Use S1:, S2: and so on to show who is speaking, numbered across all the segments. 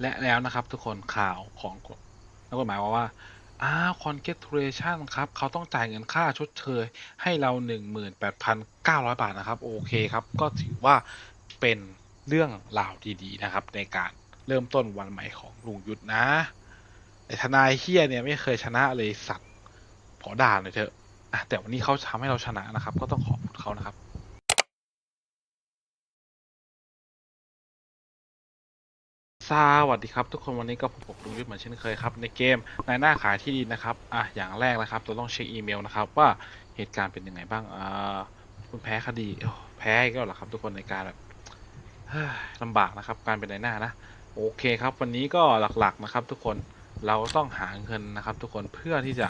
S1: และแล้วนะครับทุกคนข่าวของนักกฎหมายว่าว่าอ้าวคอนเกต a t i o n ครับ เขาต้องจ่ายเงินค่าชดเชย ให้เรา 18,900 บาทนะครับ โอเคครับ ก็ถือว่าเป็นเรื่องราวดีๆนะครับ ในการเริ่มต้นวันใหม่ของลุงยุทธนะไอ้ทนายเฮียเนี่ยไม่เคยชนะเลยสัตว์ขอด่าหน่อยเถอะแต่วันนี้เขาทำให้เราชนะนะครับ ก็ต้องขอบคุณเขานะครับ สวัสดีครับทุกคนวันนี้ก็พบกับลุงยุทธเหมือนเช่นเคยครับ ในเกมนายหน้าขายที่ดินนะครับอะอย่างแรกนะครับเราต้องเช็คอีเมลนะครับ ว่าเหตุการณ์เป็นยังไงบ้างอ่าคุณแพ้คดีแพ้อีก็หรอครับ ทุกคนในการแบบลำบากนะครับ การเป็นนายหน้านะโอเคครับ วันนี้ก็หลักๆนะครับ ทุกคนเราต้องหาเงินนะครับ ทุกคนเพื่อที่จะ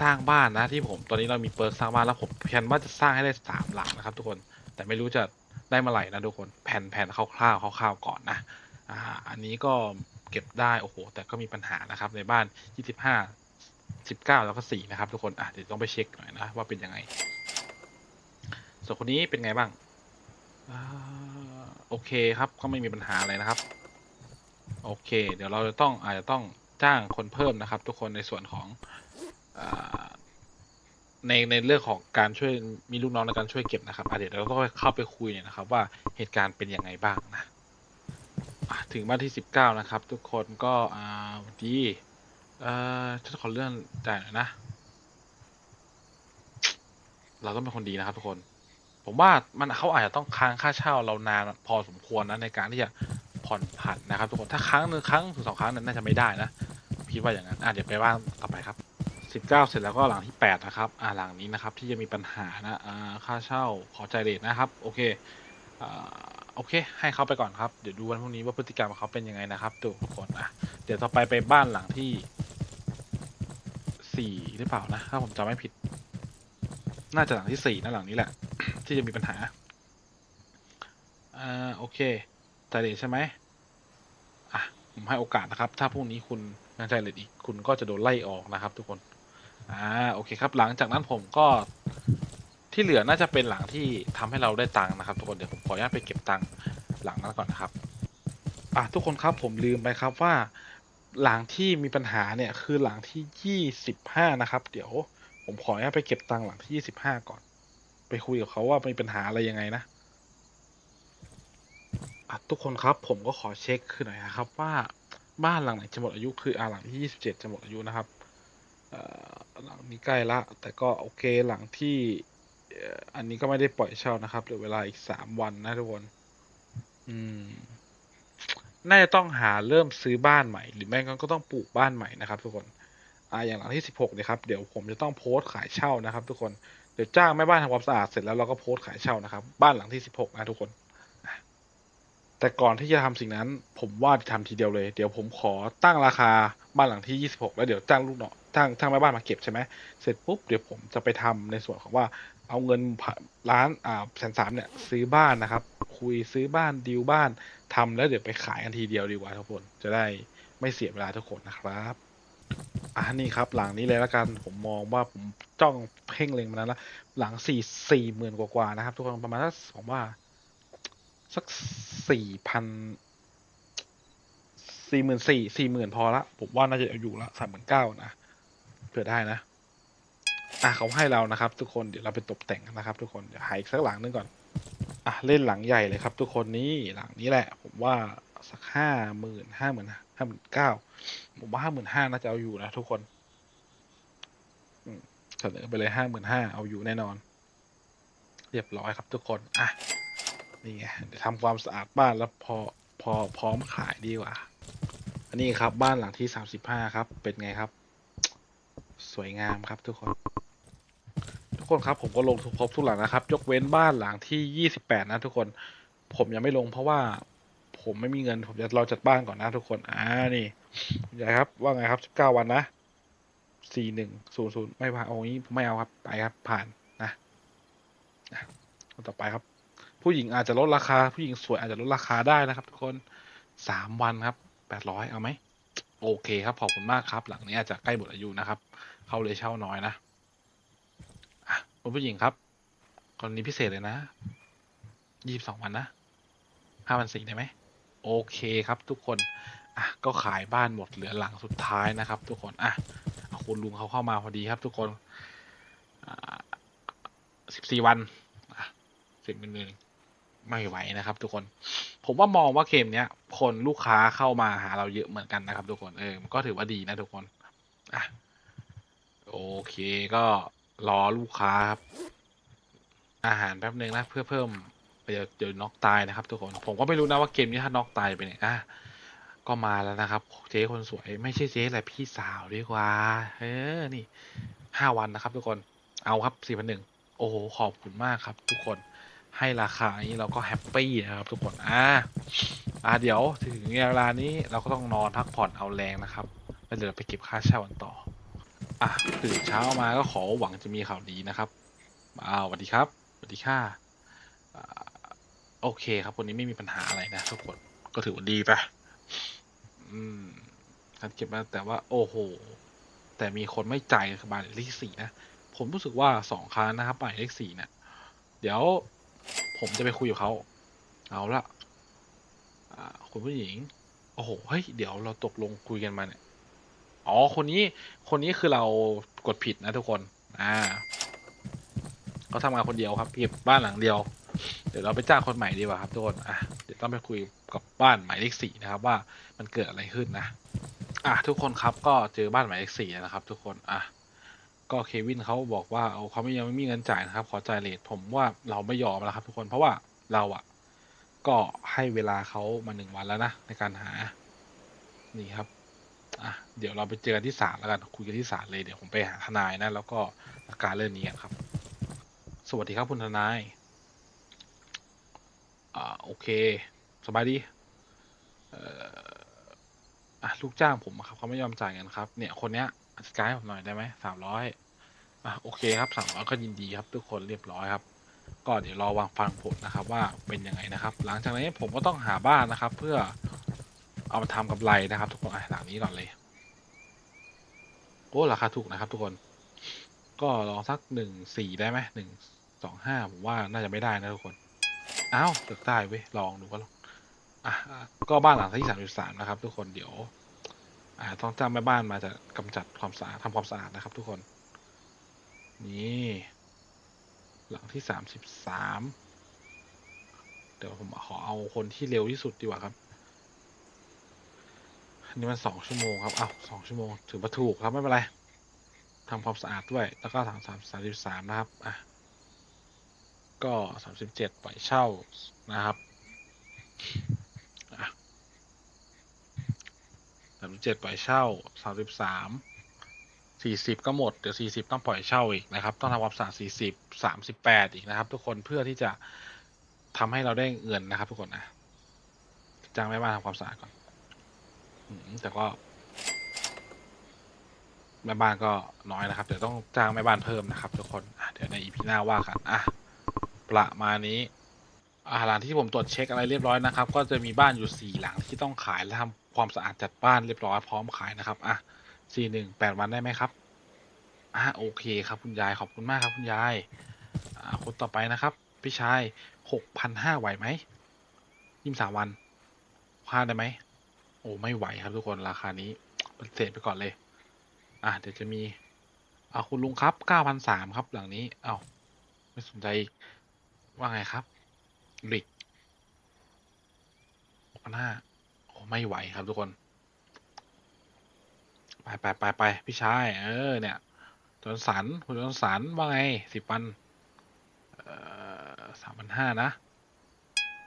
S1: สร้างบ้านนะที่ผม ตอนนี้เรามีเปิร์สร้างบ้านแล้วผมแผนว่าจะสร้างให้ได้สามหลังนะครับ ทุกคนแต่ไม่รู้จะได้เมื่อไหร่นะทุกคนแผนแผนคร่าวๆคร่าวๆก่อนนะ อ่าอันนี้ก็เก็บได้ โอ้โห แต่ก็มีปัญหานะครับในบ้าน 25 19 แล้วก็ 4 นะครับ ทุกคน อะเดี๋ยวต้องไปเช็คหน่อยนะ ว่าเป็นยังไง ส่วนคนนี้เป็นไงบ้างอ่าโอเคครับ ก็ไม่มีปัญหาอะไรนะครับ โอเค เดี๋ยวเราจะต้องอาจจะต้องจ้างคนเพิ่มนะครับ ทุกคนในส่วนของอาในในเรื่องของการช่วยมีลูกน้องในการช่วยเก็บนะครับอเดี๋ยวเราต้องเข้าไปคุยเนี่ยนะครับ ว่าเหตุการณ์เป็นยังไงบ้างนะ ถึงบ้านที่สิบเก้านะครับ ทุกคนก็อ่าวันดีเอ่อฉันขอเลื่อนจ่ายหน่อยนะ เราต้องเป็นคนดีนะครับทุกคน ผมว่ามันเขาอาจจะต้องค้างค่าเช่าเรานานพอสมควรนะในการที่จะผ่อนผันนะครับ ทุกคนถ้าครั้งหนึ่งครั้งถึงสองครั้งนั้นน่าจะไม่ได้นะคิดว่าอย่างนั้นอะเดี๋ยวไปบ้านต่อไปครับสิบเก้าเสร็จแล้วก็หลังที่แปดนะครับอ่าหลังนี้นะครับที่จะมีปัญหานะอ่าค่าเช่าขอใจายเรทนะครับ โอเคอ่า โอเค ให้เขาไปก่อนครับ เดี๋ยวดูวันพรุ่งนี้ว่าพฤติกรรมของเขาเป็นยังไงนะครับทุกคนอะ เดี๋ยวต่อไปไปบ้านหลังที่สี่หรือเปล่านะ ถ้าผมจำไม่ผิด น่าจะหลังที่สี่นะหลังนี้แหละ ที่จะมีปัญหา อ่าโอเคใจเด็ดใช่ไหมอะผมให้โอกาสนะครับ ถ้าพรุ่งนี้คุณยังใจเด็ดอีกคุณก็จะโดนไล่ออกนะครับ ทุกคน อ่าโอเคครับ หลังจากนั้นผมก็ ที่เหลือน่าจะเป็นหลังที่ทำให้เราได้ตังค์นะครับทุกคนเดี๋ยวผมขออนุญาตไปเก็บตังค์หลังนั้นก่อนนะครับอะทุกคนครับผมลืมไปครับว่าหลังที่มีปัญหาเนี่ยคือหลังที่ยี่สิบห้านะครับ เดี๋ยวผมขออนุญาตไปเก็บตังค์หลังที่ยี่สิบห้าก่อน ไปคุยกับเขาว่ามีปัญหาอะไรยังไงนะอะทุกคนครับผมก็ขอเช็คคือหน่อยนะครับว่าบ้านหลังไหนจะหมดอายุคืออ่าหลังที่ยี่สิบเจ็ดจะหมดอายุนะครับอ่อหลังนี้ใกล้ละ แต่ก็โอเคหลังที่ อันนี้ก็ไม่ได้ปล่อยเช่านะครับเหลือเวลาอีกสามวันนะทุกคน อืม น่าจะต้องหาเริ่มซื้อบ้านใหม่ หรือไม่งั้นก็ต้องปลูกบ้านใหม่นะครับทุกคน อ่า อย่างหลังที่สิบหกนี่ยครับ เดี๋ยวผมจะต้องโพสต์ขายเช่านะครับ ทุกคน เดี๋ยวจ้างแม่บ้านทำความสะอาดเสร็จแล้วเราก็โพสต์ขายเช่านะครับ บ้านหลังที่สิบหกนะทุกคน แต่ก่อนที่จะทำสิ่งนั้น ผมว่าจะทำทีเดียวเลย เดี๋ยวผมขอตั้งราคาบ้านหลังที่ยี่สิบหกแล้วเดี๋ยวจ้างลูกน้องจ้างจ้างแม่บ้านมาเก็บใช่ไหมเสร็จปุ๊บเดี๋ยวผมจะไปทำในส่วนของว่า เอาเงินผ่าล้านอ่าแสนสามเนี่ยซื้อบ้านนะครับ คุยซื้อบ้านดีลบ้านทำแล้วเดี๋ยวไปขายกันทีเดียวดีกว่าทุกคน จะได้ไม่เสียเวลาทุกคนนะครับอ่านี่ครับ หลังนี้เลยละกันผมมองว่าผมจ้องเพ่งเล็งมานานแล้วหลังสี่สี่หมื่นกว่าๆนะครับ ทุกคนประมาณสักผมว่า สักสี่พันสี่หมื่นสี่สี่หมื่นพอละผมว่าน่าจะอยู่ละสามหมื่นเก้านะเผื่อได้นะ อะเขาให้เรานะครับ ทุกคนเดี๋ยวเราไปตกแต่งนะครับ ทุกคนเดี๋ยวหาอีกสักหลังนึงก่อนอะเล่นหลังใหญ่เลยครับ ทุกคนนี้หลังนี้แหละ ผมว่าสักห้าหมื่นห้าหมื่นห้าหมื่นเก้าผมว่าห้าหมื่นห้าน่าจะเอาอยู่นะทุกคนอืมเสนอไปเลยห้าหมื่นห้าเอาอยู่แน่นอน เรียบร้อยครับทุกคนอะนี่ไงเดี๋ยวทำความสะอาดบ้านแล้วพอพอพร้อมขายดีกว่า อันนี้ครับบ้านหลังที่สามสิบห้าครับ เป็นไงครับ สวยงามครับทุกคน คนครับผมก็ลงทุกครบทุกหลังนะครับ ยกเว้นบ้านหลังที่ยี่สิบแปดนะทุกคน ผมยังไม่ลงเพราะว่า ผมไม่มีเงินผมจะรอจัดบ้านก่อนนะทุกคนอ่านี่คุณยายครับว่าไงครับสิบเก้าวันนะสี่หนึ่งศูนย์ศูนย์ไม่ผ่านโอ้ยไม่เอาครับไปครับผ่านนะนะต่อไปครับ ผู้หญิงอาจจะลดราคา ผู้หญิงสวยอาจจะลดราคาได้นะครับ ทุกคนสามวันครับแปดร้อยเอาไหมโอเคครับขอบคุณมากครับ หลังนี้อาจจะใกล้หมดอายุนะครับ เขาเลยเช่าน้อยนะ คุณผู้หญิงครับกรณีพิเศษเลยนะยี่สิบสองวันนะห้าพันสี่ได้ไหม โอเคครับทุกคน อะ ก็ขายบ้านหมดเหลือหลังสุดท้ายนะครับ ทุกคน อะอคุณลุงเขาเข้ามาพอดีครับทุกคนสิบสี่วันอะสิบหนึ่งไม่ไหวนะครับ ทุกคน ผมว่ามองว่าเกมเนี้ย คนลูกค้าเข้ามาหาเราเยอะเหมือนกันนะครับ ทุกคน เออ ก็ถือว่าดีนะทุกคน อะ โอเคก็ รอลูกค้าครับ อาหารแป๊บนึงนะเพื่อเพิ่มเดี๋ยวเดี๋ยวน็อกตายนะครับทุกคนผมก็ไม่รู้นะว่าเกมนี้ถ้าน็อกตายไปเนี่ยอะก็มาแล้วนะครับ เจ๊คนสวยไม่ใช่เจ๊แหละพี่สาวดีกว่าเออนี่ห้าวันนะครับ ทุกคนเอาครับสี่พันหนึ่งโอ้โหขอบคุณมากครับ ทุกคนให้ราคานี้เราก็แฮปปี้นะครับ ทุกคนอ่าอ่าเดี๋ยวถึงเวลานี้เราก็ต้องนอนพักผ่อนเอาแรงนะครับแล้วเดี๋ยวเราไปเก็บค่าเช่ากันต่อ อะตื่นเช้ามาก็ขอหวังจะมีข่าวดีนะครับอ้าวสวัสดีครับสวัสดีค่ะอ่าโอเคครับวันนี้ไม่มีปัญหาอะไรนะทุกคนก็ถือว่าดีไปอืมท่านเก็บมาแต่ว่า โอ้โห แต่มีคนไม่จ่ายคือหมายเลขสี่นะ ผมรู้สึกว่าสองครั้งนะครับหมายเลขสี่เนี่ยเดี๋ยวผมจะไปคุยกับเขาเอาละคุณผู้หญิง โอ้โห เฮ้ย เดี๋ยวเราตกลงคุยกันมาเนี่ย อ๋อ คนนี้ คนนี้คือเรากดผิดนะทุกคน อ่าเขาทำงานคนเดียวครับเก็บบ้านหลังเดียว เดี๋ยวเราไปจ้างคนใหม่ดีกว่าครับทุกคน อะ เดี๋ยวต้องไปคุยกับบ้านหมายเลขสี่นะครับ ว่ามันเกิดอะไรขึ้นนะ อะทุกคนครับก็เจอบ้านหมายเลขสี่นะครับ ทุกคน อะ ก็เควินเขาบอกว่าเอาเขาไม่ยังไม่มีเงินจ่ายนะครับ ขอจ่ายเลทผมว่าเราไม่ยอมแล้วครับ ทุกคน เพราะว่าเราอะก็ให้เวลาเขามาหนึ่งวันแล้วนะในการหา นี่ครับ อะเดี๋ยวเราไปเจอกันที่ศาลแล้วกันคุยกันที่ศาลเลยเดี๋ยวผมไปหาทนายนะแล้วก็จัดการเรื่องนี้กันครับ สวัสดีครับคุณทนายอ่าโอเคสบายดีเอ่ออะลูกจ้างผมครับเขาไม่ยอมจ่ายเงินครับ เนี่ยคนเนี้ยจัดการให้ผมหน่อยได้ไหมสามร้อยอะโอเคครับสามร้อยก็ยินดีครับ ทุกคนเรียบร้อยครับ ก็เดี๋ยวรอวางฟังผลนะครับ ว่าเป็นยังไงนะครับ หลังจากนี้ผมก็ต้องหาบ้านนะครับ เพื่อ เอามาทำกำไรนะครับทุกคนอะหลังนี้ก่อนเลยโอ้ราคาถูกนะครับ ทุกคน ก็ลองสักหนึ่งสี่ได้ไหมหนึ่งสองห้าผมว่าน่าจะไม่ได้นะทุกคนอ้าวเลือกได้เว้ยลองดูก็ลองอะก็บ้านหลังที่สามสามนะครับ ทุกคนเดี๋ยว อ่าต้องจ้างแม่บ้านมาจะกำจัดความสะอาดทำความสะอาดนะครับ ทุกคน นี่ หลังที่สามสิบสามเดี๋ยวผมขอเอาคนที่เร็วที่สุดดีกว่าครับ อันนี้มันสองชั่วโมงครับอ้าวสองชั่วโมงถือว่าถูกครับไม่เป็นไรทำความสะอาดด้วย แล้วก็ถังสามสามสิบสามนะครับ อะ ก็สามสิบเจ็ดปล่อยเช่านะครับอะสามสิบเจ็ดปล่อยเช่าสามสิบสามสี่สิบก็หมด เดี๋ยวสี่สิบต้องปล่อยเช่าอีกนะครับ ต้องทำความสะอาดสี่สิบสามสิบแปดอีกนะครับ ทุกคนเพื่อที่จะทำให้เราได้เงินนะครับ ทุกคนนะจ้างแม่บ้านทำความสะอาดก่อน อืมแต่ก็ แม่บ้านก็น้อยนะครับ เดี๋ยวต้องจ้างแม่บ้านเพิ่มนะครับ ทุกคนอะเดี๋ยวในอีพีหน้าว่ากันอะประมาณนี้อ่าหลังที่ผมตรวจเช็คอะไรเรียบร้อยนะครับ ก็จะมีบ้านอยู่สี่หลังที่ต้องขายและทำความสะอาดจัดบ้านเรียบร้อยพร้อมขายนะครับอะสี่หนึ่งแปดวันได้ไหมครับอะโอเคครับ คุณยายขอบคุณมากครับ คุณยายอ่าคนต่อไปนะครับ พี่ชายหกพันห้าไหวไหมยี่สามวันพลาดได้ไหม โอ้ไม่ไหวครับทุกคนราคานี้ปฏิเสธไปก่อนเลย อะเดี๋ยวจะมีเอาคุณลุงครับเก้าพันสามครับหลังนี้ เอ้าไม่สนใจว่าไงครับลิกหกพันห้าโอ้ไม่ไหวครับทุกคน ไปไปไปไปพี่ชายเออเนี่ยจนสันคุณจนสันว่าไงสิบปันเอ่อสามพันห้านะ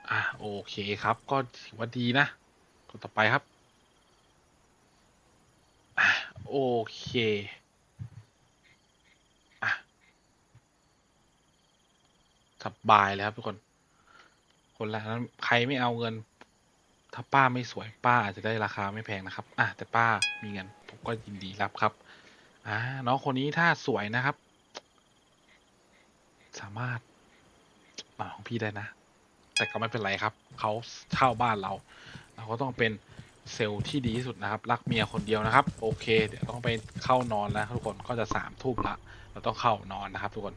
S1: อะโอเคครับก็ถือว่าดีนะ คนต่อไปครับอโอเคสบายเลยครับทุกคน คนละนั้นใครไม่เอาเงิน ถ้าป้าไม่สวยป้าอาจจะได้ราคาไม่แพงนะครับ อะแต่ป้ามีเงินผมก็ยินดีรับครับ อ่าน้องคนนี้ถ้าสวยนะครับ สามารถมาของพี่ได้นะ แต่ก็ไม่เป็นไรครับ เขาเช่าบ้านเรา เราก็ต้องเป็นเซลล์ที่ดีที่สุดนะครับรักเมียคนเดียวนะครับ โอเค เดี๋ยวต้องไปเข้านอนแล้วทุกคนก็จะสามทุ่มละเราต้องเข้านอนนะครับ ทุกคน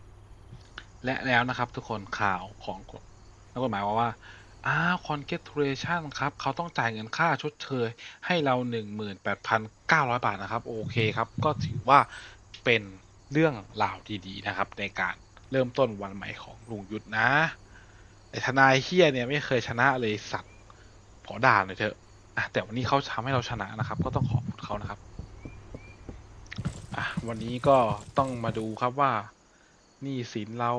S1: และแล้วนะครับ ทุกคนข่าวของนักกฎหมายว่าว่าอ่า congratulation ครับเขาต้องจ่ายเงินค่าชดเชยให้เรา 18,900 บาทนะครับ โอเคครับ ก็ถือว่าเป็นเรื่องราวดีๆนะครับ ในการเริ่มต้นวันใหม่ของลุงยุทธนะไอ้ทนายเฮียเนี่ยไม่เคยชนะเลยสัตว ขอด่าหน่อยเถอะอะแต่วันนี้เขาทำให้เราชนะนะครับ ก็ต้องขอบคุณเขานะครับอะวันนี้ก็ต้องมาดูครับว่าหนี้สินเรา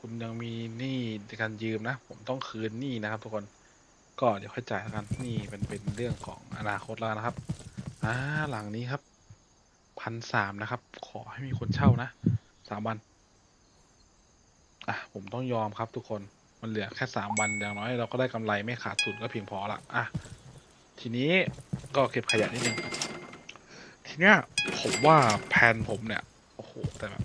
S1: คุณยังมีหนี้ในการยืมนะ ผมต้องคืนหนี้นะครับ ทุกคนก็เดี๋ยวค่อยจ่ายกันหนี่เป็นเป็นเรื่องของอนาคตแล้วนะครับอ่าหลังนี้ครับพันสามนะครับ ขอให้มีคนเช่านะสามวัน อะผมต้องยอมครับทุกคน มันเหลือแค่สามวันอย่างน้อย เราก็ได้กำไรไม่ขาดทุนก็เพียงพอละอะทีนี้ก็เก็บขยะนิดนึงทีเนี้ยผมว่าแผนผมเนี่ยโอ้โหแต่แบบ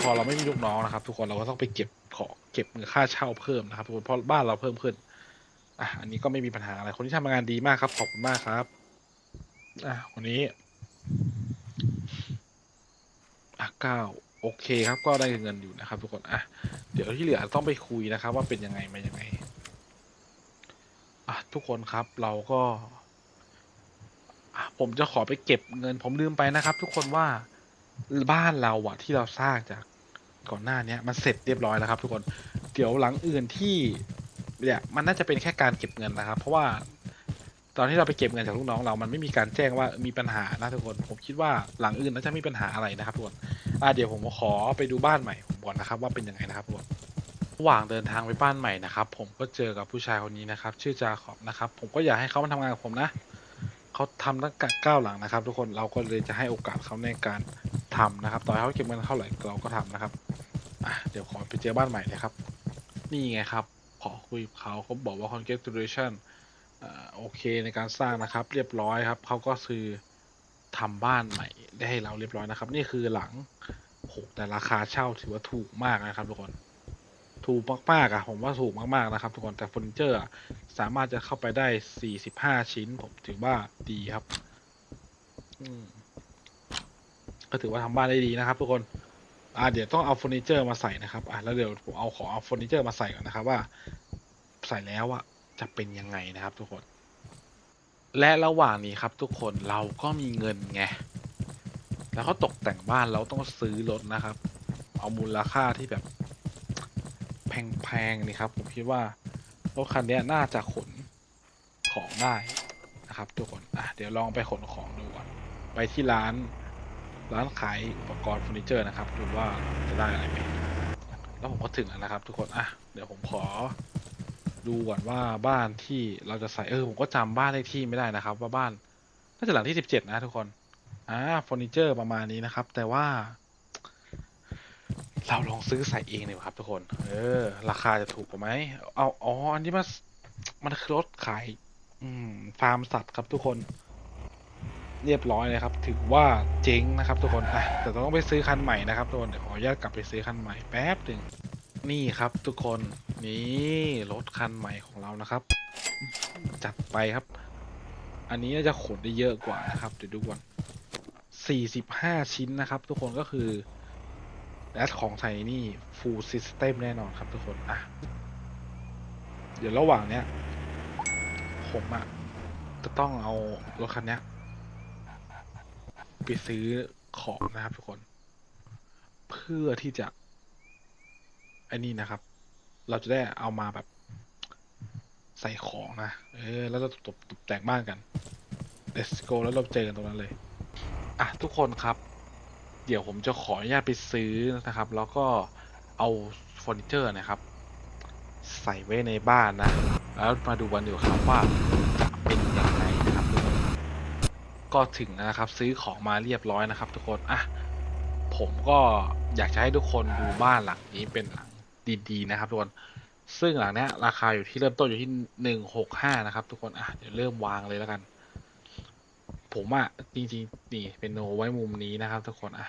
S1: พอเราไม่มีลูกน้องนะครับ ทุกคนเราก็ต้องไปเก็บขอเก็บเงินค่าเช่าเพิ่มนะครับทุกคนเพราะบ้านเราเพิ่มขึ้นอะอันนี้ก็ไม่มีปัญหาอะไรคนที่ทำงานดีมากครับขอบคุณมากครับอะวันนี้อะเก้า โอเคครับก็ได้เงินอยู่นะครับ ทุกคนอะเดี๋ยวที่เหลือต้องไปคุยนะครับ ว่าเป็นยังไงมายังไงอะทุกคนครับเราก็อะผมจะขอไปเก็บเงิน ผมลืมไปนะครับ ทุกคนว่าบ้านเราอะที่เราสร้างจากก่อนหน้าเนี้ยมันเสร็จเรียบร้อยแล้วครับ ทุกคนเดี๋ยวหลังอื่นที่เนี่ยมันน่าจะเป็นแค่การเก็บเงินนะครับ เพราะว่า ตอนที่เราไปเก็บเงินจากลูกน้องเรา มันไม่มีการแจ้งว่ามีปัญหานะทุกคน ผมคิดว่าหลังอื่นน่าจะมีปัญหาอะไรนะครับทุกคนอะเดี๋ยวผมขอไปดูบ้านใหม่ผมก่อนนะครับ ว่าเป็นยังไงนะครับทุกคนระหว่างเดินทางไปบ้านใหม่นะครับ ผมก็เจอกับผู้ชายคนนี้นะครับ ชื่อจาขอบนะครับ ผมก็อยากให้เขามาทำงานกับผมนะเขาทำตั้งแต่ก้าวหลังนะครับ ทุกคนเราก็เลยจะให้โอกาสเขาในการทำนะครับ ต่อให้เขาเก็บเงินเท่าไหร่เราก็ทำนะครับอะเดี๋ยวขอไปเจอบ้านใหม่เลยครับ นี่ไงครับ ขอคุยกับเขาเขาบอกว่า congratulation อโอเคในการสร้างนะครับ เรียบร้อยครับเขาก็คือทำบ้านใหม่ได้ให้เราเรียบร้อยนะครับ นี่คือหลังโอ้โหแต่ราคาเช่าถือว่าถูกมากนะครับทุกคน ถูกมากๆอะผมว่าถูกมากๆนะครับ ทุกคนแต่เฟอร์นิเจอร์สามารถจะเข้าไปได้45ชิ้น ผมถือว่าดีครับอืก็ถือว่าทำบ้านได้ดีนะครับ ทุกคนอ่าเดี๋ยวต้องเอาเฟอร์นิเจอร์มาใส่นะครับอะแล้วเดี๋ยวผมเอาของเอาเฟอร์นิเจอร์มาใส่ก่อนนะครับว่า ใส่แล้วอะ จะเป็นยังไงนะครับทุกคน และระหว่างนี้ครับทุกคนเราก็มีเงินไง แล้วก็ตกแต่งบ้านเราต้องซื้อรถนะครับ เอามูลค่าที่แบบ แพงๆนี่ครับ ผมคิดว่ารถคันนี้น่าจะขนของได้นะครับ ทุกคน อะเดี๋ยวลองไปขนของดูก่อน ไปที่ร้านร้านขายอุปกรณ์เฟอร์นิเจอร์นะครับดูว่าจะได้อะไรไหมแล้วผมก็ถึงแล้วนะครับ ทุกคน อะ เดี๋ยวผมขอ ดูก่อนว่าบ้านที่เราจะใส่เออผมก็จำบ้านเลขที่ไม่ได้นะครับ ว่าบ้านน่าจะหลังที่สิบเจ็ดนะทุกคนอ่าเฟอร์นิเจอร์ประมาณนี้นะครับ แต่ว่า เราลองซื้อใส่เองดีกว่าครับ ทุกคน เออ ราคาจะถูกกว่าไหมเอาอ๋ออันนี้มันมันคือรถขาย อืมฟาร์มสัตว์ครับทุกคนเรียบร้อยเลยครับ ถือว่าเจ๊งนะครับทุกคนอะแต่ต้องไปซื้อคันใหม่นะครับทุกคนเดี๋ยวขออนุญาตกลับไปซื้อคันใหม่แป๊บหนึ่ง นี่ครับทุกคนนี่รถคันใหม่ของเรานะครับ จัดไปครับ อันนี้น่าจะขนได้เยอะกว่านะครับเดี๋ยวดูก่อนสี่สิบห้าชิ้นนะครับ ทุกคนก็คือแอดของไทยนี่ full system แน่นอนครับทุกคนอะเดี๋ยวระหว่างเนี้ยผมอะจะต้องเอารถคันเนี้ยไปซื้อของนะครับทุกคน เพื่อที่จะ อ้นี่นะครับ เราจะได้เอามาแบบ ใส่ของนะ เออ แล้วเราตบตบแต่งบ้านกัน let's go แล้วเราเจอกันตรงนั้นเลย อะ ทุกคนครับ เดี๋ยวผมจะขออนุญาตไปซื้อนะครับ แล้วก็เอาเฟอร์นิเจอร์นะครับ ใส่ไว้ในบ้านนะ แล้วมาดูกันดีกว่ครับว่าจะเป็นยังไงนะครับ ก็ถึงนะครับ ซื้อของมาเรียบร้อยนะครับ ทุกคน อะ ผมก็อยากจะให้ทุกคนดูบ้านหลังนี้เป็นหลัง ดีๆนะครับทุกคน ซึ่งหลังเนี้ย ราคาอยู่ที่เริ่มต้นอยู่ที่หนึ่งหกห้านะครับ ทุกคนอะเดี๋ยวเริ่มวางเลยแล้วกัน ผมอะจริงๆนี่เป็นโนไว้มุมนี้นะครับ ทุกคนอะ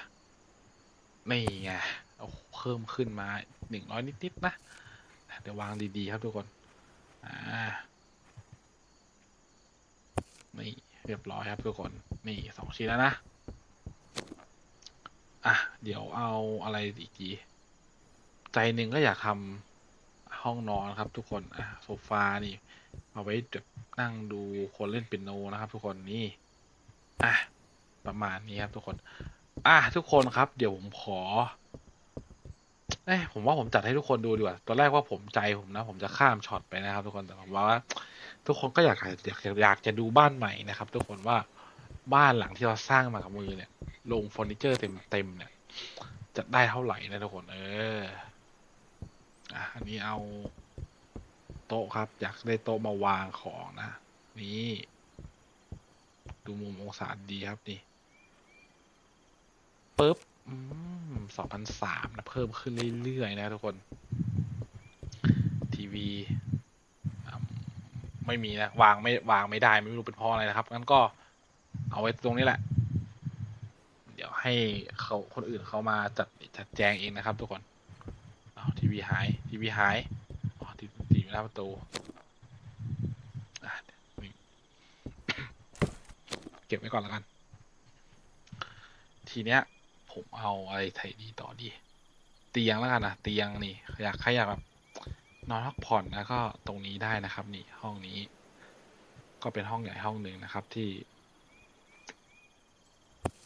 S1: นี่ไงโอ้เพิ่มขึ้นมาหนึ่งร้อยนิดๆนะเดี๋ยววางดีๆครับทุกคน อ่า นี่เรียบร้อยครับทุกคน นี่สองชิ้นแล้วนะ อะ เดี๋ยวเอาอะไรอีกที ใจหนึ่งก็อยากทำห้องนอนครับ ทุกคนอะโซฟานี่เอาไว้นั่งดูคนเล่นเปียโนนะครับ ทุกคนนี่อะประมาณนี้ครับ ทุกคน อะทุกคนครับ เดี๋ยวผมขอเอ้ยผมว่าผมจัดให้ทุกคนดูดีกว่า ตอนแรกว่าผมใจผมนะ ผมจะข้ามช็อตไปนะครับ ทุกคน แต่ผมว่า ทุกคนก็อยากอยากอยากจะดูบ้านใหม่นะครับ ทุกคนว่าบ้านหลังที่เราสร้างมากับมือเนี่ย ลงเฟอร์นิเจอร์เต็มเต็มเนี่ย จะได้เท่าไหร่นะทุกคน เออ อะอันนี้เอาโต๊ะครับ อยากได้โต๊ะมาวางของนะ นี่ดูมุมองศาดีครับนี่ปึ๊บสองพันสามนะเพิ่มขึ้นเรื่อยๆนะทุกคน ทีวีไม่มีนะ วางไม่วางไม่ได้ไม่รู้เป็นเพราะอะไรนะครับ งั้นก็เอาไว้ตรงนี้แหละ เดี๋ยวให้เขาคนอื่นเขามาจัดจัดแจงเองนะครับทุกคน ทีวีหาย ทีวีหาย อ๋อทีทีวีหน้าประตูอะนี่เก็บไว้ก่อนแล้วกัน ทีเนี้ย ผมเอาอะไรไทยดีต่อดี เตียงแล้วกันนะเตียงนี่ อยากใครอยากแบบนอนพักผ่อนนะก็ตรงนี้ได้นะครับ นี่ห้องนี้ ก็เป็นห้องใหญ่ห้องหนึ่งนะครับ ที่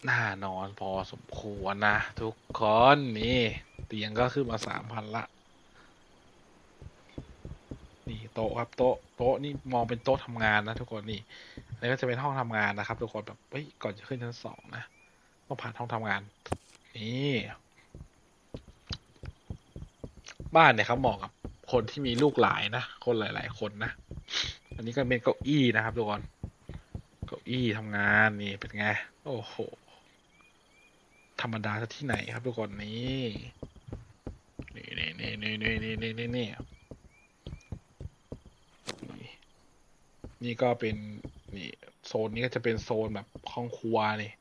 S1: น่านอนพอสมควรนะ ทุกคนนี่เตียงก็ขึ้นมาสามพันละ นี่โต๊ะครับโต๊ะโต๊ะนี่มองเป็นโต๊ะทำงานนะทุกคนนี่อันนี้ก็จะเป็นห้องทำงานนะครับ ทุกคนแบบเฮ้ยก่อนจะขึ้นชั้นสองนะต้องผ่านห้องทำงาน นี่บ้านเนี่ยครับเหมาะกับคนที่มีลูกหลายนะคนหลาย ๆ คนนะ อันนี้ก็เป็นเก้าอี้นะครับทุกคน เก้าอี้ทำงานนี่เป็นไง โอ้โห ธรรมดาที่ไหนครับทุกคนนี่นี่นี่นี่นี่นี่นี่นี่นี่นี่นี่ก็เป็นนี่โซนนี้ก็จะเป็นโซนแบบห้องครัวนี่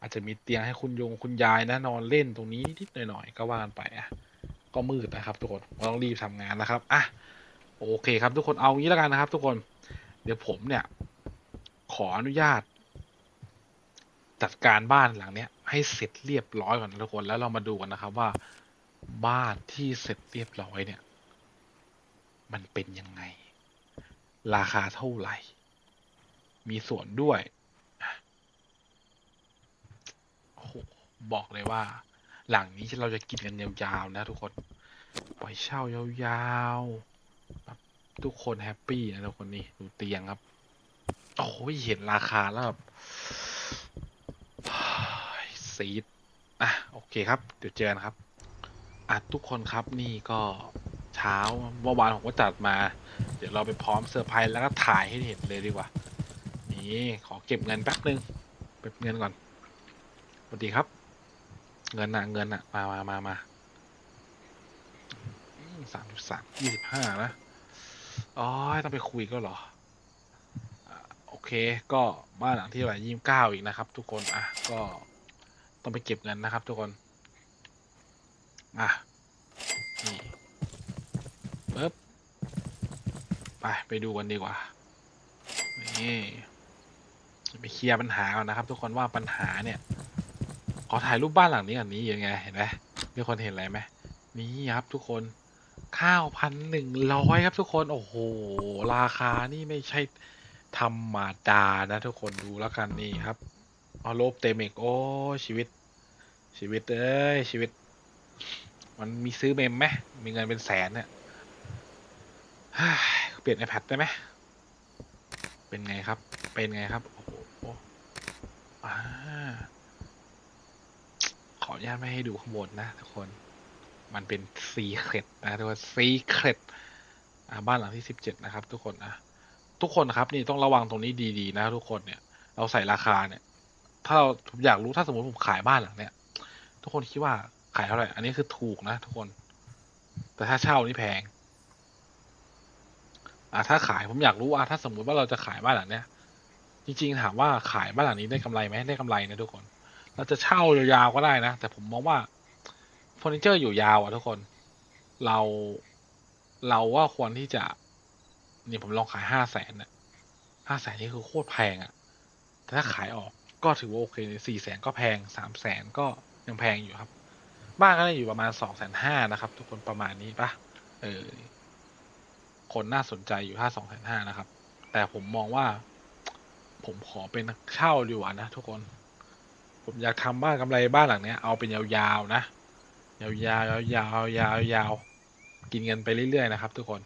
S1: อาจจะมีเตียงให้คุณยงคุณยายนะนอนเล่นตรงนี้นิดหน่อยๆก็ว่านไปอะก็มืดนะครับ ทุกคนต้องรีบทำงานนะครับอะโอเคครับทุกคนเอางี้แล้วกันนะครับ ทุกคน เดี๋ยวผมเนี่ย ออนุญาต จัดการบ้านหลังเนี้ย ให้เสร็จเรียบร้อยก่อนทุกคนแล้วเรามาดูกันนะครับว่า บ้านที่เสร็จเรียบร้อยเนี่ย มันเป็นยังไง ราคาเท่าไหร่ มีส่วนด้วยโอ้โหบอกเลยว่า หลังนี้เราจะกินกันยาวๆนะทุกคนปล่อยเช่ายาวๆทุกคนแฮปปี้นะทุกคนนี่ดูเตียงครับ โอ้ยเห็นราคาแล้วแบบซีดอะ โอเคครับ เดี๋ยวเจอกันครับ อะ ทุกคนครับนี่ก็เช้าเมื่อวานผมก็จัดมา เดี๋ยวเราไปพร้อมเซอร์ไพรส์แล้วก็ถ่ายให้เห็นเลยดีกว่า นี่ขอเก็บเงินแป๊บนึงเก็บเงินก่อนสวัสดีครับ เงินน่ะเงินน่ะมามามามาสามสามยี่สิบห้านะอ๋อต้องไปคุยก็เหรอ โอเค ก็บ้านหลังที่อะไรยี่สิบเก้าอีกนะครับ ทุกคน อะ ก็ต้องไปเก็บเงินนะครับ ทุกคน อะ นี่ปึ๊บ ไป ไปดูกันดีกว่า นี่ไปเคลียร์ปัญหาก่อนนะครับ ทุกคนว่าปัญหาเนี่ย ขอถ่ายรูปบ้านหลังนี้ก่อนนี้ยังไง เห็นไหมมีคนเห็นอะไรไหมนี่ครับ ทุกคนข้าวพันหนึ่งร้อยครับ ทุกคน โอ้โห ราคานี่ไม่ใช่ ธรรมดานะทุกคนดูแล้วกันนี่ครับเอาโลบเต็มอีกโอ้ชีวิต ชีวิตเอ้ยชีวิต มันมีซื้อเมมไหมมีเงินเป็นแสนเนี่ยเปลี่ยน iPad ได้ไหมเป็นไงครับ เป็นไงครับ โอ้โหขออนุญาตไม่ให้ดูข้างบนนะทุกคน มันเป็นซีเครตนะทุกคนซีเครตอ่าบ้านหลังที่สิบเจ็ดนะครับ ทุกคนอะ ทุกคนครับนี่ต้องระวังตรงนี้ดีๆนะทุกคนเนี่ย เราใส่ราคาเนี่ย ถ้าเราผมอยากรู้ถ้าสมมติผมขายบ้านหลังเนี้ยทุกคนคิดว่าขายเท่าไหร่ อันนี้คือถูกนะทุกคน แต่ถ้าเช่านี่แพง อ่าถ้าขายผมอยากรู้ว่าถ้าสมมุติว่าเราจะขายบ้านหลังเนี้ยจริงๆถามว่าขายบ้านหลังนี้ได้กำไรไหมได้กำไรนะทุกคน เราจะเช่ายาวๆก็ได้นะ แต่ผมมองว่าเฟอร์นิเจอร์อยู่ยาวอะทุกคน เราเราว่าควรที่จะ นี่ผมลองขายห้าแสนน่ะห้าแสนนี่คือโคตรแพงอะแต่ถ้าขายออกก็ถือว่าโอเคสี่แสนก็แพงสามแสนก็ยังแพงอยู่ครับ บ้านก็ได้อยู่ประมาณสองแสนห้านะครับ ทุกคนประมาณนี้ปะเออ คนน่าสนใจอยู่ห้าสองแสนห้านะครับ แต่ผมมองว่า ผมขอเป็นเช่าดีกว่านะทุกคน ผมอยากทำบ้านกำไรบ้านหลังเนี้ยเอาเป็นยาวๆนะ ยาวๆยาวๆยาวๆกินเงินไปเรื่อยๆนะครับ ทุกคน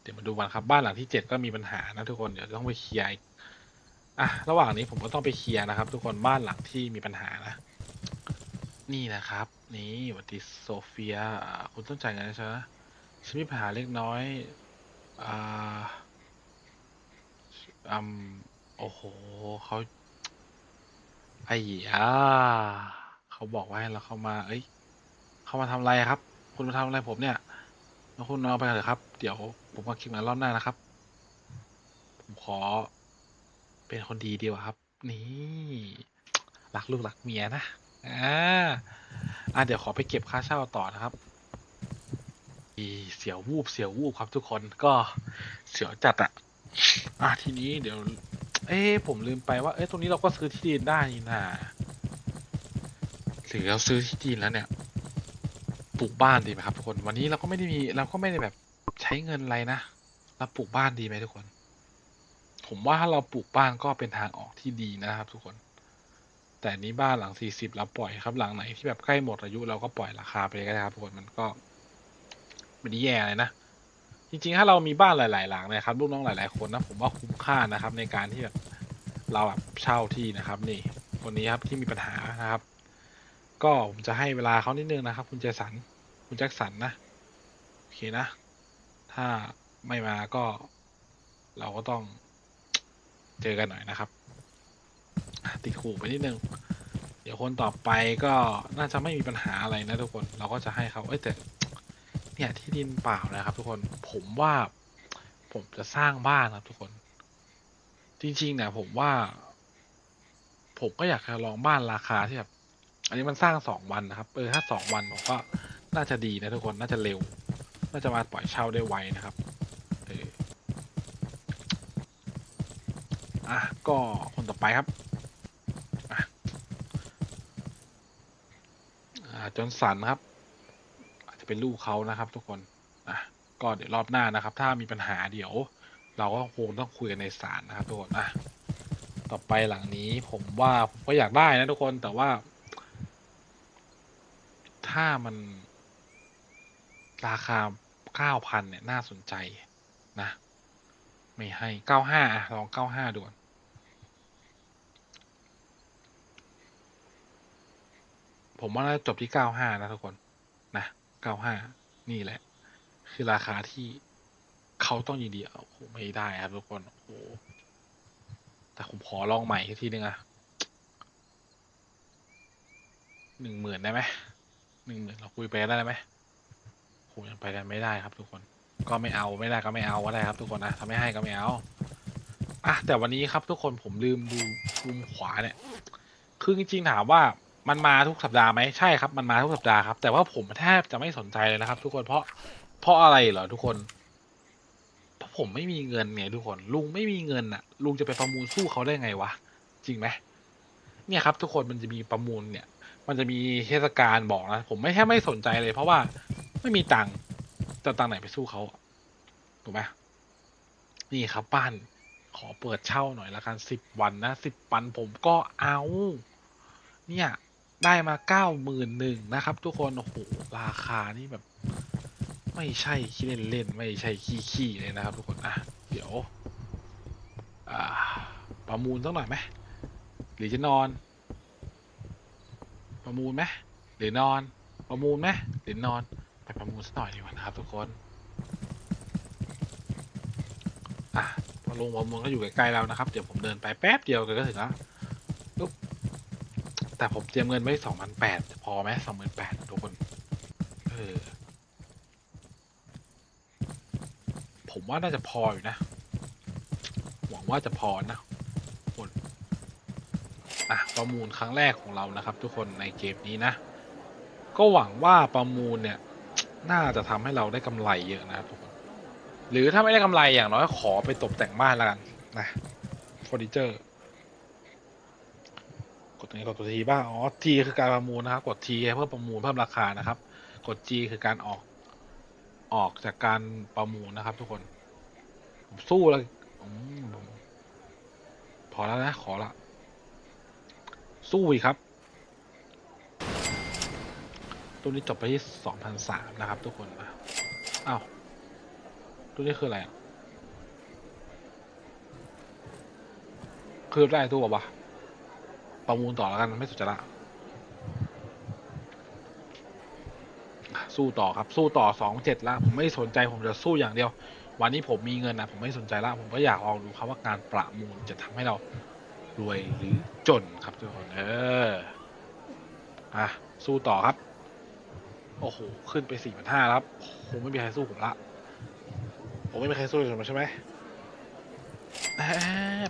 S1: เดี๋ยวมาดูกันครับบ้านหลังที่เจ็ดก็มีปัญหานะทุกคนเดี๋ยวต้องไปเคลียร์อะระหว่างนี้ผมก็ต้องไปเคลียร์นะครับ ทุกคนบ้านหลังที่มีปัญหานะนี่นะครับ นี่วัสดีโซเฟีย คุณต้องจ่ายเงินใช่ไหมฉันมีปัญหาเล็กน้อยอ่าอืมโอ้โหเขาไอ้ยาเขาบอกว่าให้เราเข้ามา เอ้ย เข้ามาทำอะไรครับ คุณมาทำอะไรผมเนี่ยแล้วคุณนอนไปเถอะครับ เดี๋ยวผมมาคิดงานรอบหน้านะครับ ผมขอ เป็นคนดีดีกว่าครับ นี่รักลูกรักเมียนะอ่าอะเดี๋ยวขอไปเก็บค่าเช่าต่อนะครับอีเสียววูบเสียววูบครับทุกคนก็เสียวจัดอะอะทีนี้เดี๋ยว เอ๊ผมลืมไปว่า เอ้ตรงนี้เราก็ซื้อที่ดินได้นี่นะหรือเราซื้อที่ดินแล้วเนี่ย ปลูกบ้านดีไหมครับทุกคนวันนี้เราก็ไม่ได้มีเราก็ไม่ได้แบบใช้เงินอะไรนะเราปลูกบ้านดีไหมทุกคน ผมว่าถ้าเราปลูกบ้านก็เป็นทางออกที่ดีนะครับ ทุกคน แต่นนี้บ้านหลังสี่สิบเราปล่อยครับ หลังไหนที่แบบใกล้หมดอายุเราก็ปล่อยราคาไปก็ได้ครับทุกคนมันก็ไม่ได้แย่เลยนะจริงๆ ถ้าเรามีบ้านหลาย ๆ หลังนะครับลูกน้องหลาย ๆ คนนะผมว่าคุ้มค่านะครับ ในการที่แบบเราแบบเช่าที่นะครับ นี่คนนี้ครับที่มีปัญหานะครับ ก็ผมจะให้เวลาเขานิดนึงนะครับ คุณเจสัน คุณแจ็คสันนะ โอเคนะ ถ้าไม่มาก็ เราก็ต้องเจอกันหน่อยนะครับ ติดขู่ไปนิดนึง เดี๋ยวคนต่อไปก็น่าจะไม่มีปัญหาอะไรนะทุกคน เราก็จะให้เขาเอ้ยแต่ เนี่ยที่ดินเปล่านะครับ ทุกคน ผมว่าผมจะสร้างบ้านครับทุกคน จริงๆเนี่ยผมว่า ผมก็อยากจะลองบ้านราคาที่แบบ อันนี้มันสร้างสองวันนะครับ เออถ้าสองวันผมก็น่าจะดีนะทุกคนน่าจะเร็ว น่าจะมาปล่อยเช่าได้ไวนะครับเอออะก็คนต่อไปครับอะอ่าจนสันครับ อาจจะเป็นลูกเขานะครับ ทุกคนอะก็เดี๋ยวรอบหน้านะครับ ถ้ามีปัญหาเดี๋ยว เราก็คงต้องคุยกันในศาลนะครับทุกคนอะต่อไปหลังนี้ผมว่าผมก็อยากได้นะทุกคนแต่ว่า ถ้ามัน ราคาเก้าพันเนี่ย น่าสนใจนะ ไม่ให้เก้าห้าลองเก้าห้าด่วนผมว่าน่าจะจบที่เก้าห้านะทุกคน นะเก้าห้านี่แหละ คือราคาที่เขาต้องยินดีเอาโอ้โหไม่ได้ครับทุกคนโอ้โหแต่ผมขอลองใหม่อีกทีนึงอะหนึ่งหมื่นได้ไหม หนึ่งหมื่นเราคุยไปได้ไหมโหยังไปกันไม่ได้ครับ ทุกคน ก็ไม่เอาไม่ได้ก็ไม่เอาก็ได้ครับ ทุกคนนะถ้าไม่ให้ก็ไม่เอาอะแต่วันนี้ครับทุกคนผมลืมดูมุมขวาเนี่ย คือจริงๆถามว่ามันมาทุกสัปดาห์ไหมใช่ครับ มันมาทุกสัปดาห์ครับ แต่ว่าผมแทบจะไม่สนใจเลยนะครับ ทุกคนเพราะเพราะอะไรเหรอทุกคนเพราะผมไม่มีเงินไงทุกคน ลุงไม่มีเงินอะลุงจะไปประมูลสู้เขาได้ไงวะจริงไหมเนี่ยครับ ทุกคนมันจะมีประมูลเนี่ย มันจะมีเทศกาลบอกนะ ผมไม่แค่ไม่สนใจเลย เพราะว่าไม่มีตังค์จะตังค์ไหนไปสู้เขาถูกไหมนี่ครับบ้านขอเปิดเช่าหน่อยละกันสิบวันนะสิบวันผมก็เอา เนี่ย ได้มาเก้าหมื่นหนึ่งนะครับ ทุกคน โอ้โห ราคานี่แบบ ไม่ใช่ขี้เล่นเล่นไม่ใช่ขี้ขี้เลยนะครับ ทุกคน อะ เดี๋ยว อ่า ประมูลสักหน่อยไหมหรือจะนอน ประมูลไหมหรือนอน ประมูลไหมหรือนอน ไปประมูลสักหน่อยดีกว่านะครับทุกคน อะพอลงประมูลก็อยู่ใกล้ๆเรานะครับ เดี๋ยวผมเดินไปแป๊บเดียวก็ถึงแล้วปุ๊บแต่ผมเตรียมเงินไว้สองพันแปดพอไหมสองหมื่นแปดทุกคนเออผมว่าน่าจะพออยู่นะ หวังว่าจะพอนะ ประมูลครั้งแรกของเรานะครับ ทุกคนในเกมนี้นะ ก็หวังว่าประมูลเนี่ย น่าจะทำให้เราได้กำไรเยอะนะครับทุกคน หรือถ้าไม่ได้กำไรอย่างน้อยขอไปตกแต่งบ้านแล้วกันนะเฟอร์นิเจอร์กดตรงนี้กดตัวทีบ้างอ๋อ T คือการประมูลนะครับ กด T เพื่อประมูลเพิ่มราคานะครับ กด G คือการออกออกจากการประมูลนะครับ ทุกคน สู้เลยอืมผมพอแล้วนะ ขอละ สู้อีกครับ ตัวนี้จบไปที่สองพันสามนะครับ ทุกคนนะอ้าวตัวนี้คืออะไรอะคือได้ตัวปะประมูลต่อแล้วกันไม่สนใจละสู้ต่อครับสู้ต่อสองเจ็ดละผมไม่สนใจผมจะสู้อย่างเดียว วันนี้ผมมีเงินนะผมไม่สนใจละผมก็อยากลองดูครับว่าการประมูลจะทำให้เรา รวยหรือจนครับทุกคนเอออะสู้ต่อครับ โอ้โห ขึ้นไปสี่พันห้าครับคงไม่มีใครสู้ผมละผมไม่มีใครสู้ผมใช่ไหม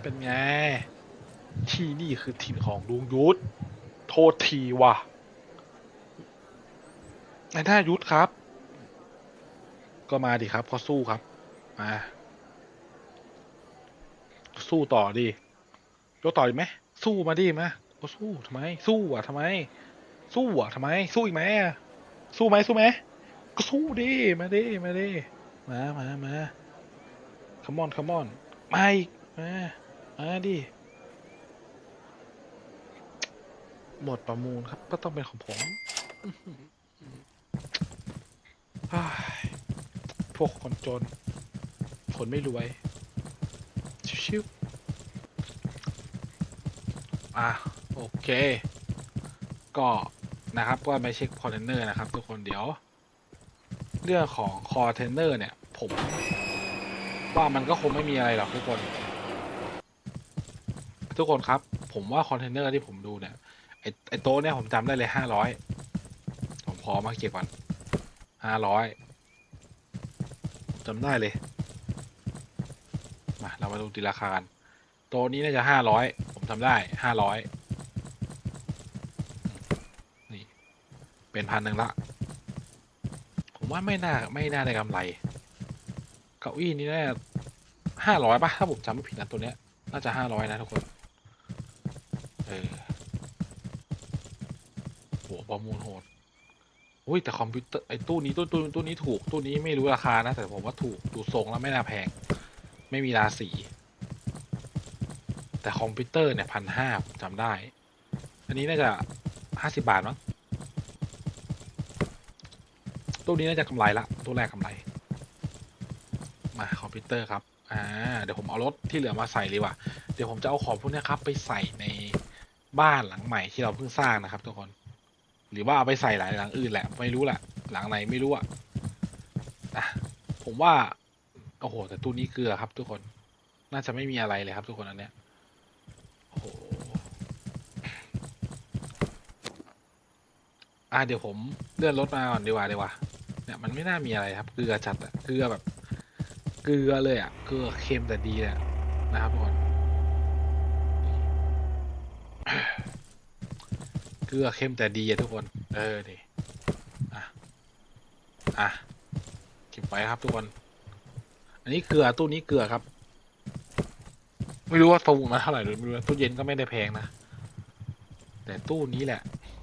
S1: เป็นไง ที่นี่คือถิ่นของลุงยุทธโทษทีว่ะนายหน้ายุทธครับ ก็มาดิครับ ก็สู้ครับ มา สู้ต่อดิ ยกต่อดีไหมสู้มาดิมาก็สู้ทำไม สู้อะทำไม สู้อะทำไม สู้อีกไหมอะสู้ไหมสู้ไหมก็สู้ดิมาดิมาดิมามามา come on come on มาอีกมามาดิหมดประมูลครับ ก็ต้องเป็นของผมพวกคนจน คนไม่รวย ชิวๆ อะโอเค ก็นะครับก็ไปเช็คคอนเทนเนอร์นะครับ ทุกคนเดี๋ยว เรื่องของคอเทนเนอร์เนี่ย ผม ว่ามันก็คงไม่มีอะไรหรอกทุกคน ทุกคนครับ ผมว่าคอนเทนเนอร์ที่ผมดูเนี่ยไอไอโต๊ะเนี่ยผมจำได้เลยห้าร้อยผมขอมาเก็บก่อนห้าร้อยจำได้เลยมาเรามาดูตีราคากันโต๊ะนี้น่าจะห้าร้อย ผมจำได้ห้าร้อยนี่ เป็นพันหนึ่งละ ผมว่าไม่น่าไม่น่าได้กำไร เก้าอี้นี้น่าห้าร้อยป่ะ ถ้าผมจำไม่ผิดนะตัวเนี้ย น่าจะห้าร้อยนะทุกคน เออโหประมูลโหดอุ้ยแต่คอมพิวเตอร์ไอ้ตู้นี้ตู้ตู้ตู้นี้ถูกตู้นี้ไม่รู้ราคานะ แต่ผมว่าถูกดูทรงแล้วไม่น่าแพง ไม่มีราศี แต่คอมพิวเตอร์เนี่ยพันห้าผมจำได้ อันนี้น่าจะห้าสิบาทมั้งตู้นี้น่าจะกำไรละตู้แรกกำไร มาคอมพิวเตอร์ครับ อ่า เดี๋ยวผมเอารถที่เหลือมาใส่เลยว่ะ เดี๋ยวผมจะเอาของพวกเนี้ยครับ ไปใส่ในบ้านหลังใหม่ที่เราเพิ่งสร้างนะครับทุกคน หรือว่าเอาไปใส่หลายหลังอื่นแหละ ไม่รู้แหละ หลังไหนไม่รู้อะอะผมว่า โอ้โห แต่ตู้นี้เกลือครับทุกคน น่าจะไม่มีอะไรเลยครับทุกคนอันเนี้ย อ้โหอะเดี๋ยวผมเลื่อนรถมาก่อนดีกว่าดีกว่าเนี่ยมันไม่น่ามีอะไรครับ เกลือจัดอะเกลือแบบ เกลือเลยอะเกลือเค็มแต่ดีเลยอะนะครับทุกคนเกลือเค็มแต่ดีอะทุกคน เออดิอะอะเก็บไว้ครับทุกคน อันนี้เกลือตู้นี้เกลือครับ ไม่รู้ว่าตูมาเท่าไหร่หรือไม่รู้ตู้เย็นก็ไม่ได้แพงนะ แต่ตู้นี้แหละ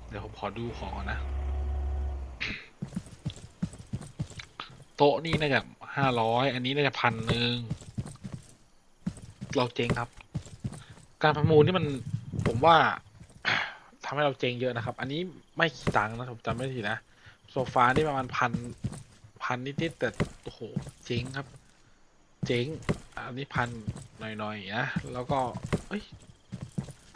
S1: เดี๋ยวผมขอดูของก่อนนะ โต๊ะนี่น่าจะห้าร้อยอันนี้น่าจะพันหนึ่งเราเจ๊งครับ การประมูลนี่มันผมว่าทำให้เราเจ๊งเยอะนะครับ อันนี้ไม่กี่ตังค์นะผมจำไม่ผิดนะโซฟานี่ประมาณพันพันนิดๆแต่โอ้โหเจ๊งครับ เจ๊งอันนี้พัน หน่อยๆนะแล้วก็เอ้ย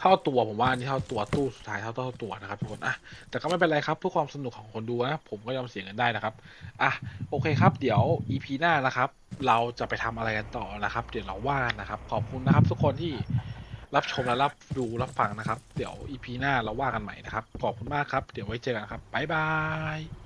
S1: เท่าตัวผมว่านนี้เท่าตัวตู้สุดท้ายเท่าเท่าตัวนะครับทุกคนอะแต่ก็ไม่เป็นไรครับเพื่อความสนุกของคนดูนะผมก็ยอมเสียเงินได้นะครับอะโอเคครับ เดี๋ยว EP หน้านะครับ เราจะไปทำอะไรกันต่อนะครับ เดี๋ยวเราว่ากันนะครับ ขอบคุณนะครับ ทุกคนที่รับชมและรับดูรับฟังนะครับ เดี๋ยว EP หน้าเราว่ากันใหม่นะครับขอบคุณมากครับ เดี๋ยวไว้เจอกันครับบ๊ายบาย